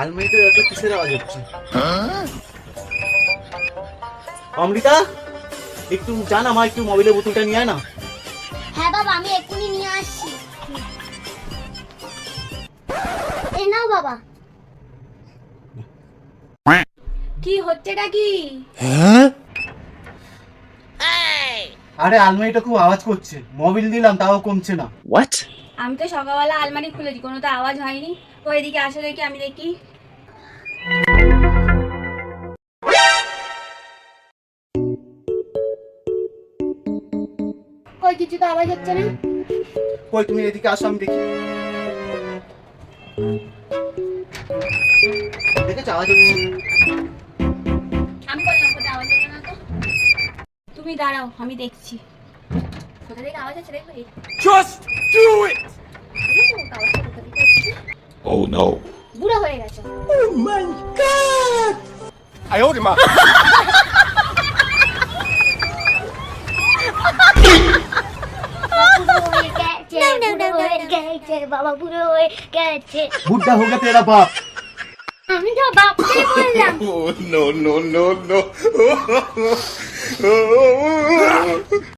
আলমারিটা এত কিসের আওয়াজ হচ্ছে? অমৃতা একটু জান আমার একটু মোবাইলের বোতলটা নিয়ে আয় না। হ্যাঁ বাবা আমি এক্ষুনি নিয়ে আসছি। এই নাও বাবা। কি হচ্ছেটা কি? আরে আলমারিটা খুব আওয়াজ করছে। মোবাইল দিলাম তাও কমছে না। What? আমি তো সকালবেলা আলমারি খুলেছি কোনো তো আওয়াজ হয়নি। ও এদিকে আসে দেখি আমি দেখি। কই কিছু তো আওয়াজ হচ্ছে না? কই তুমি এদিকে আসো আমি দেখি। দেখেছ আওয়াজ হচ্ছে? আমি বললাম আওয়াজ হচ্ছে না তো। তুমি দাঁড়াও আমি দেখছি। কোথা থেকে আওয়াজ হচ্ছে দেখো এই Just do it! দেখেছো আওয়াজটা কোথা থেকে হচ্ছে? Oh no. বুড়ো হয়ে গেছে I owed him up. বুড়ো হয়ে গেছে বুড়ো হয়ে গেছে বাবা বুড়ো হয়ে গেছে বুড্ডা হোগা তেরা বাপ আমি তো বাপকে বললাম Oh no no no no.